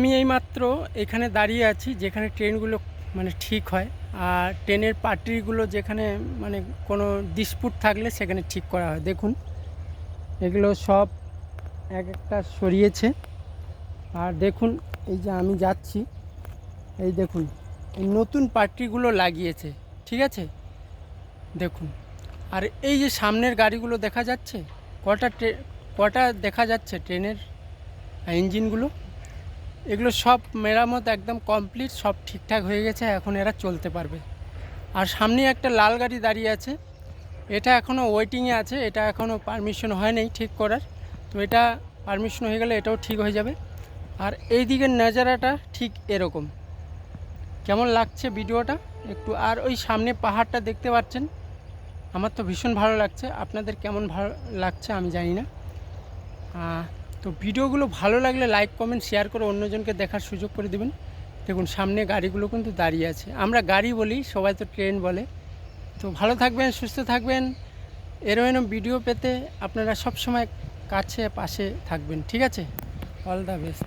আমি এইমাত্র এখানে দাঁড়িয়ে আছি, যেখানে ট্রেনগুলো মানে ঠিক হয়। আর ট্রেনের পার্টিগুলো যেখানে মানে কোনো ডিসপুট থাকলে সেখানে ঠিক করা হয়। দেখুন, এগুলো সব এক একটা সরিয়েছে। আর দেখুন, এই যে আমি যাচ্ছি, এই দেখুন, এই নতুন পার্টিগুলো লাগিয়েছে, ঠিক আছে? দেখুন, আর এই যে সামনের গাড়িগুলো দেখা যাচ্ছে, কটা কটা দেখা যাচ্ছে ট্রেনের, ইঞ্জিনগুলো? এগুলো সব মেরামত একদম কমপ্লিট সব ঠিকঠাক হয়ে গেছে, এখন এরা চলতে পারবে। আর সামনে একটা লাল গাড়ি দাঁড়িয়ে আছে। এটা এখনও ওয়েটিংয়ে আছে, এটা এখনও পারমিশন হয়নি ঠিক করার। তো এটা পারমিশন হয়ে গেলে এটাও ঠিক হয়ে যাবে। আর এই দিকের নাজারাটা ঠিক এরকম। কেমন লাগছে ভিডিওটা? একটু আর ওই সামনে পাহাড়টা দেখতে পাচ্ছেন? আমার তো ভীষণ ভালো লাগছে। আপনাদের কেমন ভালো লাগছে আমি জানি না। তো ভিডিওগুলো ভালো লাগলে লাইক কমেন্ট শেয়ার করে অন্যজনকে দেখার সুযোগ করে দেবেন। দেখুন, সামনে গাড়িগুলো কিন্তু দাঁড়িয়ে আছে। আমরা গাড়ি বলি, সবাই তো ট্রেন বলে। তো ভালো থাকবেন, সুস্থ থাকবেন। এরম এরম ভিডিও পেতে আপনারা সবসময় কাছে, পাশে থাকবেন, ঠিক আছে? All the best